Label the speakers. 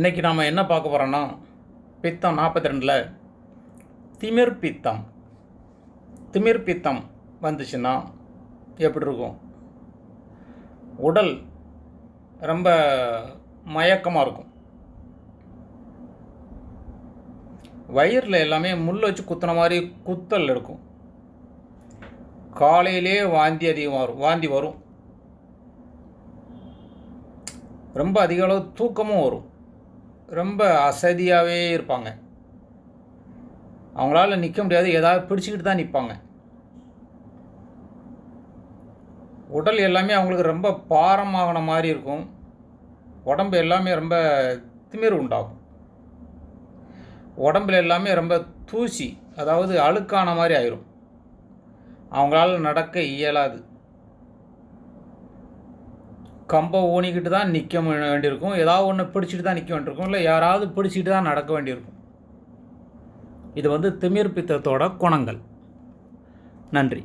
Speaker 1: இன்றைக்கி நாம் என்ன பார்க்க போகிறோன்னா பித்தம் நாற்பத்தி ரெண்டில் திமிர் பித்தம். திமிர் பித்தம் வந்துச்சுன்னா எப்படி இருக்கும்? உடல் ரொம்ப மயக்கமாக இருக்கும். வயிறில் எல்லாமே முள் வச்சு குத்துன மாதிரி குத்தல் இருக்கும் காலையிலே வாந்தி அதிகமாக வரும் வாந்தி வரும். ரொம்ப அதிக அளவு தூக்கமும் வரும். ரொம்ப அசதியாகவே இருப்பாங்க. அவங்களால நிற்க முடியாது. ஏதாவது பிடிச்சிக்கிட்டு தான் நிற்பாங்க உடல் எல்லாமே அவங்களுக்கு ரொம்ப பாரமாகன மாதிரி இருக்கும். உடம்பு எல்லாமே ரொம்ப திமிர் உண்டாகும். உடம்புல எல்லாமே ரொம்ப தூசி அதாவது அழுக்கான மாதிரி ஆயிரும். அவங்களால நடக்க இயலாது. கம்பை ஊனிக்கிட்டு தான் நிற்க வேண்டியிருக்கும். ஏதாவது ஒன்று பிடிச்சிட்டு தான் நிற்க வேண்டியிருக்கும். இல்லை யாராவது பிடிச்சிட்டு தான் நடக்க வேண்டியிருக்கும். இது வந்து திமிர் பித்தத்தோட குணங்கள். நன்றி.